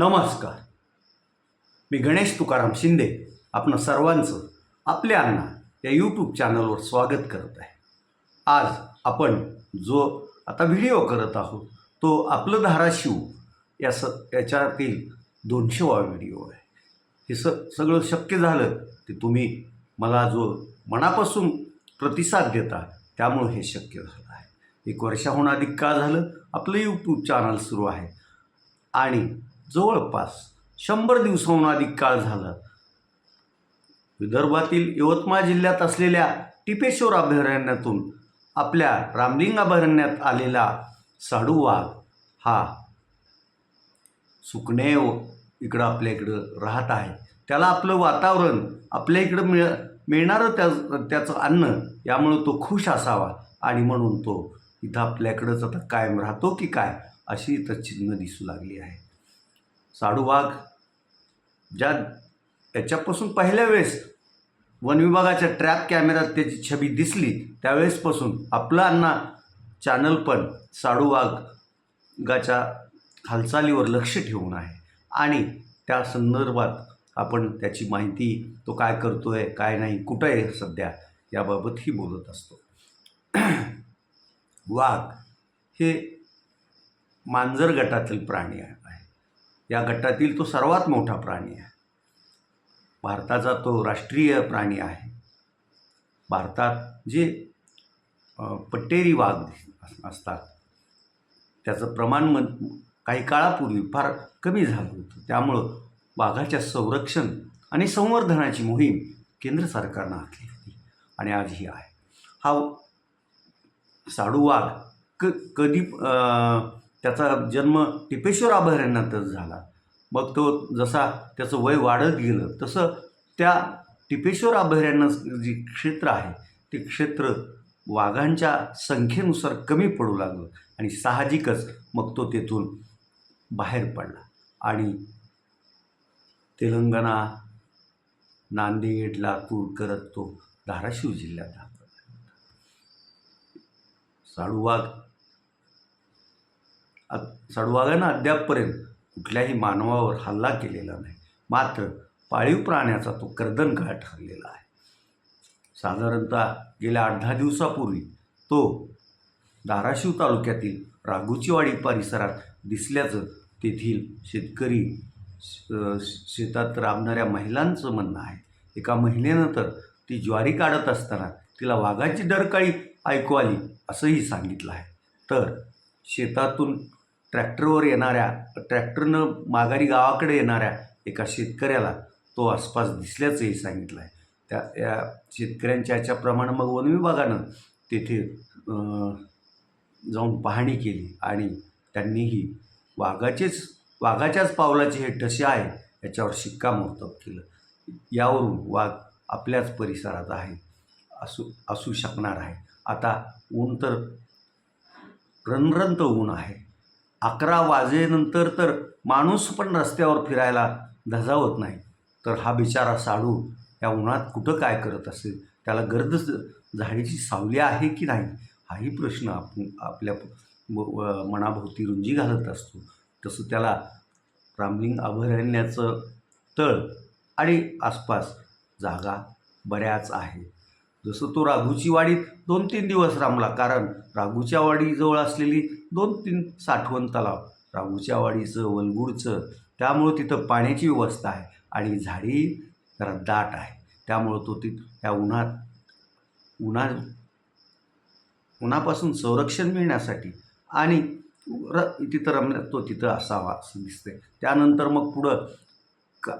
नमस्कार. मी गणेश तुकाराम शिंदे आपण सर्वांचं आपल्या अण्णा या यूट्यूब चॅनलवर स्वागत करत आहे. आज आपण जो आता व्हिडिओ करत आहोत तो आपलं धाराशिव या स याच्यातील दोनशेवा व्हिडिओ आहे. हे स सगळं शक्य झालं ते तुम्ही मला जो मनापासून प्रतिसाद देता त्यामुळं हे शक्य झालं आहे. एक वर्षाहून अधिक का झालं आपलं यूट्यूब चॅनल सुरू आहे. आणि जवळपास शंभर दिवसाहून अधिक काळ झाला. विदर्भातील यवतमाळ जिल्ह्यात असलेल्या टिपेश्वर अभयारण्यातून आपल्या रामलिंग अभयारण्यात आलेला साडू वाघ हा सुकणे इकडं आपल्या इकडं राहत आहे. त्याला आपलं वातावरण आपल्या इकडं मिळ मिळणारं त्या त्याचं अन्न यामुळं तो खुश असावा आणि म्हणून तो इथं आपल्याकडंच आता कायम राहतो की काय अशी इथं चिन्ह दिसू लागली आहे. साडू वाघ ज्या याच्यापासून पहिल्या वेळेस वन विभागाच्या ट्रॅप कॅमेऱ्यात त्याची छबी दिसली त्यावेळेसपासून आपलं अण्णा चॅनल पण साडू वाघाच्या हालचालीवर लक्ष ठेवून आहे. आणि त्या संदर्भात आपण त्याची माहिती तो काय करतो आहे काय नाही कुठं आहे सध्या याबाबतही बोलत असतो. वाघ हे मांजर गटातील प्राणी आहे या गटातील तो सर्वात मोठा प्राणी आहे. भारताचा तो राष्ट्रीय प्राणी आहे. भारतात जे पट्टेरी वाघ असतात त्याचं प्रमाण म काही काळापूर्वी फार कमी झालं होतं. त्यामुळं वाघाच्या संरक्षण आणि संवर्धनाची मोहीम केंद्र सरकारनं आखली होती आणि आज ही आहे. हा साडू वाघ क कधी त्याचा जन्म टिपेश्वर अभयारण्यातच झाला. मग तो जसा त्याचं वय वाढत गेलं तसं त्या टिपेश्वर अभयारण्य जे क्षेत्र आहे ते क्षेत्र वाघांच्या संख्येनुसार कमी पडू लागलं आणि साहजिकच मग तो तेथून बाहेर पडला. आणि तेलंगणा नांदेड लातूर करत तो धाराशिव जिल्ह्यात राहतो साडूवाघ अ- साडूवाघानं अद्यापपर्यंत कुठल्याही मानवावर हल्ला केलेला नाही. मात्र पाळीव प्राण्याचा तो कर्दनकाळ ठरलेला आहे. साधारणतः गेल्या आठ दहा दिवसापूर्वी तो धाराशिव तालुक्यातील राघुचीवाडी परिसरात दिसल्याचं तेथील शेतकरी श- शेतात राबणाऱ्या महिलांचं म्हणणं आहे. एका महिलेनंतर ती ज्वारी काढत असताना तिला वाघाची डरकाळी ऐकू आली असंही सांगितलं आहे. तर शेतातून ट्रॅक्टरवर येणाऱ्या ट्रॅक्टरनं माघारी गावाकडे येणाऱ्या एका शेतकऱ्याला तो आसपास दिसल्याचंही सांगितलं आहे त्या या शेतकऱ्यांच्या याच्याप्रमाणे मग वन विभागानं तेथे जाऊन पाहणी केली आणि त्यांनीही वाघाचेच वाघाच्याच पावलाचे हे ठसे आहे याच्यावर शिक्कामोर्तब केलं. यावरून वाघ आपल्याच परिसरात आहे असू असू शकणार आहे. आता ऊन तर रणरणत ऊन आहे. अकरा वाजेनंतर तर माणूस पण रस्त्यावर फिरायला धजावत नाही. तर हा बिचारा साडू या उन्हात कुठं काय करत असेल? त्याला गर्द झाडीची सावली आहे की नाही? हाही प्रश्न आपण आपल्या मनाभोवती रुंजी घालत असतो. तसं त्याला रामलिंग अभयारण्याचं तळ आणि आसपास जागा बऱ्याच आहे. जसं तो राघूची वाडीत दोन तीन दिवस रामला कारण राघूच्या वाडीजवळ असलेली दोन तीन साठवण तलाव राघूच्या वाडीचं वलगुडचं त्यामुळं तिथं पाण्याची व्यवस्था आहे आणि झाडी जरा दाट आहे. त्यामुळं तो ती त्या उन्हात उन्हा उन्हापासून संरक्षण मिळण्यासाठी आणि र तिथं रमण्यात तो तिथं असावा असं दिसतंय. त्यानंतर मग पुढं का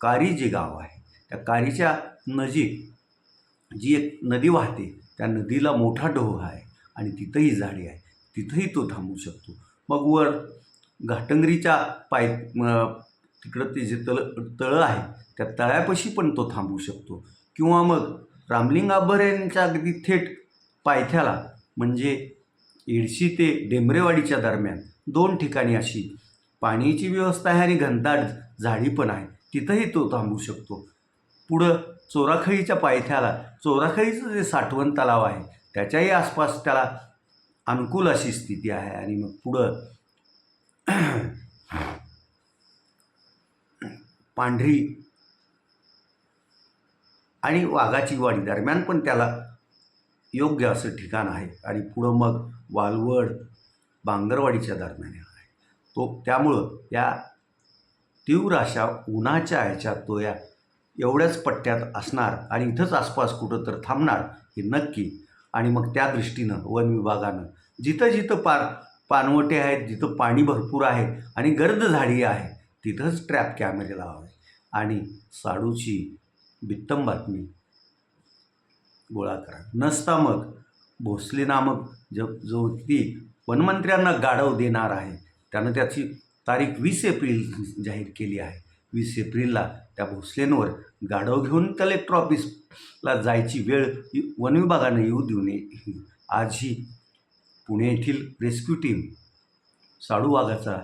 कारी जे गाव आहे. त्या कारीच्या नजीक जी एक नदी वाहते त्या नदीला मोठा डोह आहे आणि तिथंही झाडी आहे तिथंही तो थांबू शकतो. मग वर घाटंगरीच्या पाय तिकडं ते जे तळ तळं आहे त्या तळ्यापाशी पण तो थांबू शकतो. किंवा मग रामलिंग अभयारण्याच्या अगदी थेट पायथ्याला म्हणजे येडशी ते डेंबरेवाडीच्या दरम्यान दोन ठिकाणी अशी पाण्याची व्यवस्था आहे आणि घनदाट झाडी पण आहे. तिथंही तो थांबू शकतो. पुढं चोराखळीच्या पायथ्याला चोराखळीचं जे साठवण तलाव आहे त्याच्याही आसपास त्याला अनुकूल अशी स्थिती आहे. आणि मग पुढं पांढरी आणि वाघाची वाडी दरम्यान पण त्याला योग्य असं ठिकाण आहे. आणि पुढं मग वालवड बांगरवाडीच्या दरम्यान आहे. तो त्यामुळं या तीव्र अशा उन्हाच्या ह्याच्यात तो या एवढ्याच पट्ट्यात असणार आणि इथंच आसपास कुठं तर थांबणार हे नक्की. आणि मग त्या दृष्टीनं वन विभागानं जिथं जिथं पार पानवटे आहेत जिथं पाणी भरपूर आहे आणि गर्द झाडी आहे तिथंच ट्रॅप कॅमेरे लावावे. आणि साडूची बित्तम बातमी गोळा करा. नसता मग भोसले नामक जो जो व्यक्ती वनमंत्र्यांना गाढव देणार आहे त्यानं त्याची तारीख वीस एप्रिल जाहीर केली आहे. वीस एप्रिलला त्या भोसलेंवर गाढव घेऊन कलेक्टर ऑफिसला जायची वेळ वनविभागाने येऊ देऊ नये. आजही पुणे येथील रेस्क्यू टीम साडू वाघाचा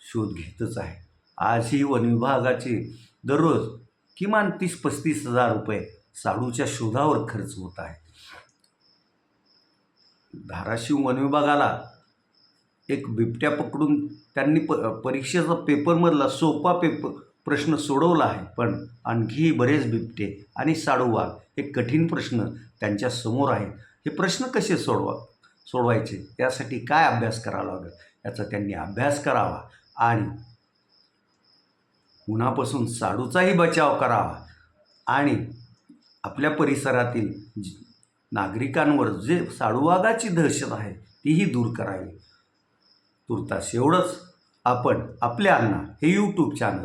शोध घेतच आहे. आजही वनविभागाचे दररोज किमान तीस पस्तीस हजार रुपये साडूच्या शोधावर खर्च होत आहे. धाराशिव वनविभागाला एक बिबट्या पकडून त्यांनी प परीक्षेचा पेपरमधला सोपा पेपर प्रश्न सोडवला आहे पण आणखीही बरेच बिबटे आणि साडूवाग हे कठीण प्रश्न त्यांच्यासमोर आहेत. हे प्रश्न कसे सोडवा सोडवायचे? त्यासाठी काय अभ्यास करावा लागेल? याचा त्यांनी अभ्यास करावा आणि उन्हापासून साडूचाही बचाव करावा आणि आपल्या परिसरातील नागरिकांवर जे साडूवागाची दहशत आहे तीही दूर करावी. तुर्तास एवढंच. आपण आपल्या अण्णा हे यूट्यूब चॅनल